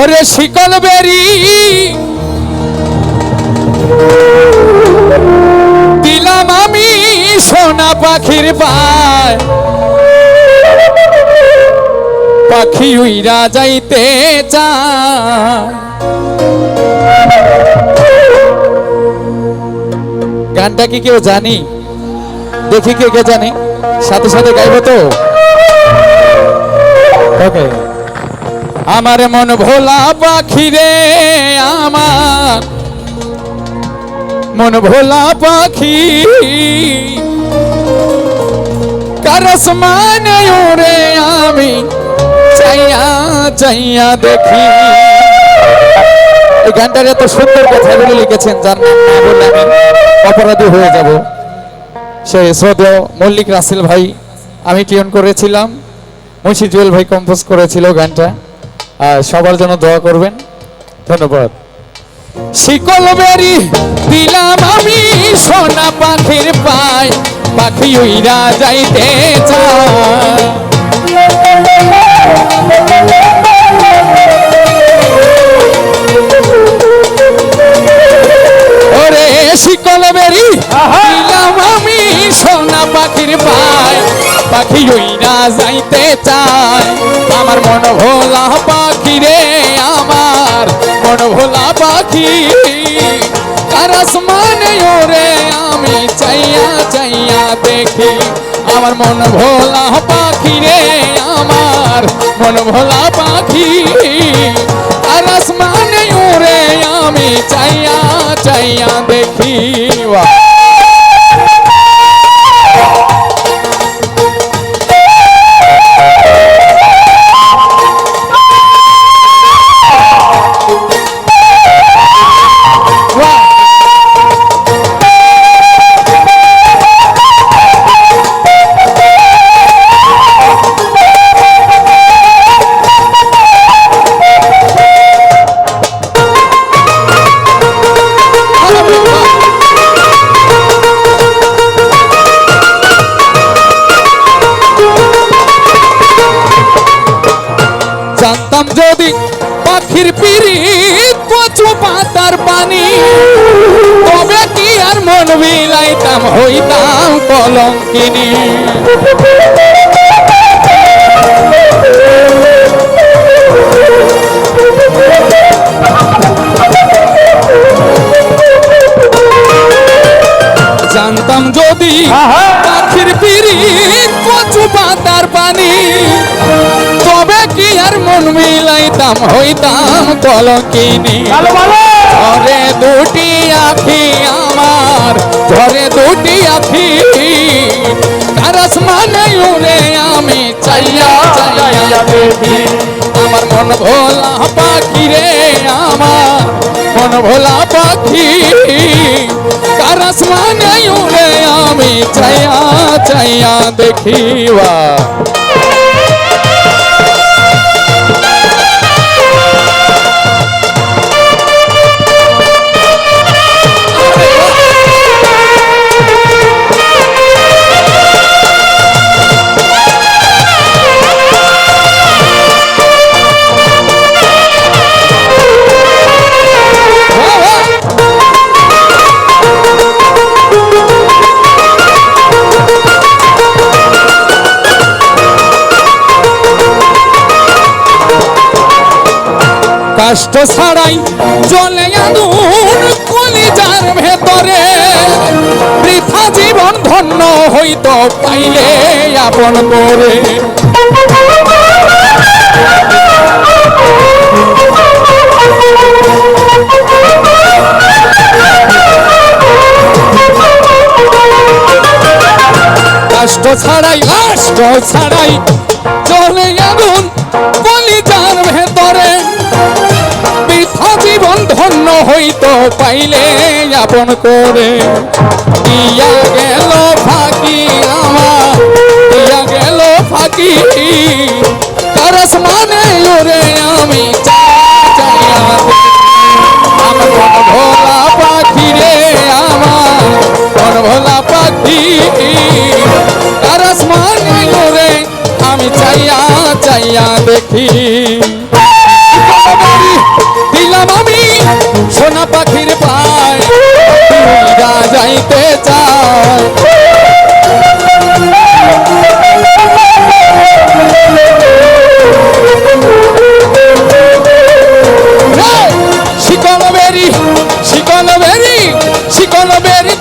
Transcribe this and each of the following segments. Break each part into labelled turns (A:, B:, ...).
A: ওরে শিকল বেরি। দিলাম আমি সোনা পাখির পায়। পাখি উইরা যাইতে চায়। গানটা কি কেউ জানি? দেখি কে কে জানি। সাথে সাথে গাইব তো? ওকে আমার মন ভোলা পাখি রে আমার। মন ভোলা পাখি। কারস মানে ওরে আমি চাইয়া চাইয়া দেখি। এই গানটার এত সুন্দর কথাগুলো লিখেছেন, যার নাম না বললে আমি অপরাধী হয়ে যাব। সে শ্রদ্ধেয় মল্লিক রাসেল ভাই, আমি টিউন করেছিলাম, মুন্সি জুয়েল ভাই কম্পোজ করেছিল গানটা। সবার জন্য দোয়া করবেন। ধন্যবাদ। শিকল বেরি দিলাম আমি সোনা পাখির পায় পাখি উইরা যাইতে চায়। ওরে শিকল বেরি দিলাম আমি সোনা পাখির পায় পাখি উইরা যাইতে চায়। আমার মন ভোলা পাখি রে আমার মন ভোলা পাখি। কারস মানে ওরে আমি চাইয়া চাইয়া দেখি। আমার মন ভোলা পাখি রে আমার মন ভোলা পাখি। কারস মানে হইতাম কলঙ্কিনী। জানতাম যদি পাখির পিরিত কচু পাতার পানি তবে কি আর মন মিলাইতাম হইতাম কলঙ্কিনী। ঝরে দুটি আখি আমার ঝরে দুটি আখি। কারস মানে উড়ে আমি চাইয়া চাইয়া দেখি। আমার মন ভোলা পাখি রে আমার, মন ভোলা পাখি। কারস মানে উড়ে আমি চাইয়া চাইয়া দেখিবা কষ্ট ছাড়াই চলে আগুন কলিজার ভেতরে। বৃথা জীবন ধন্য হইত পাইলে আপন করে কষ্ট ছাড়াই কষ্ট ছাড়াই চলে আগুন কলিজার ভেতরে। ধন্য হইত পাইলে আপন করে। দিয়া গেল ফাঁকি আমার, দিয়া গেল ফাঁকি। কারস মানে ওরে আমি ভোলা পাখি। রে আমার ভোলা পাখি। কারস মানে ওরে আমি চাইয়া চাইয়া দেখি। না পাখির পায় যাইতে বেরি বেরি, শিকল বেরি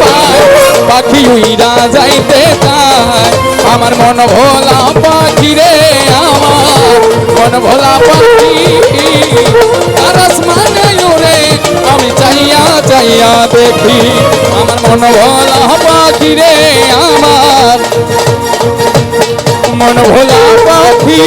A: পায়, পাখি উইরা যাইতে চায়। আমার মন ভোলা পাখি রে মন ভোলা পাখি। আর আসমানে উড়ে, আমি চাইয়া চাইয়া দেখি। আমার মন ভোলা পাখি রে আমার। মন ভোলা পাখি।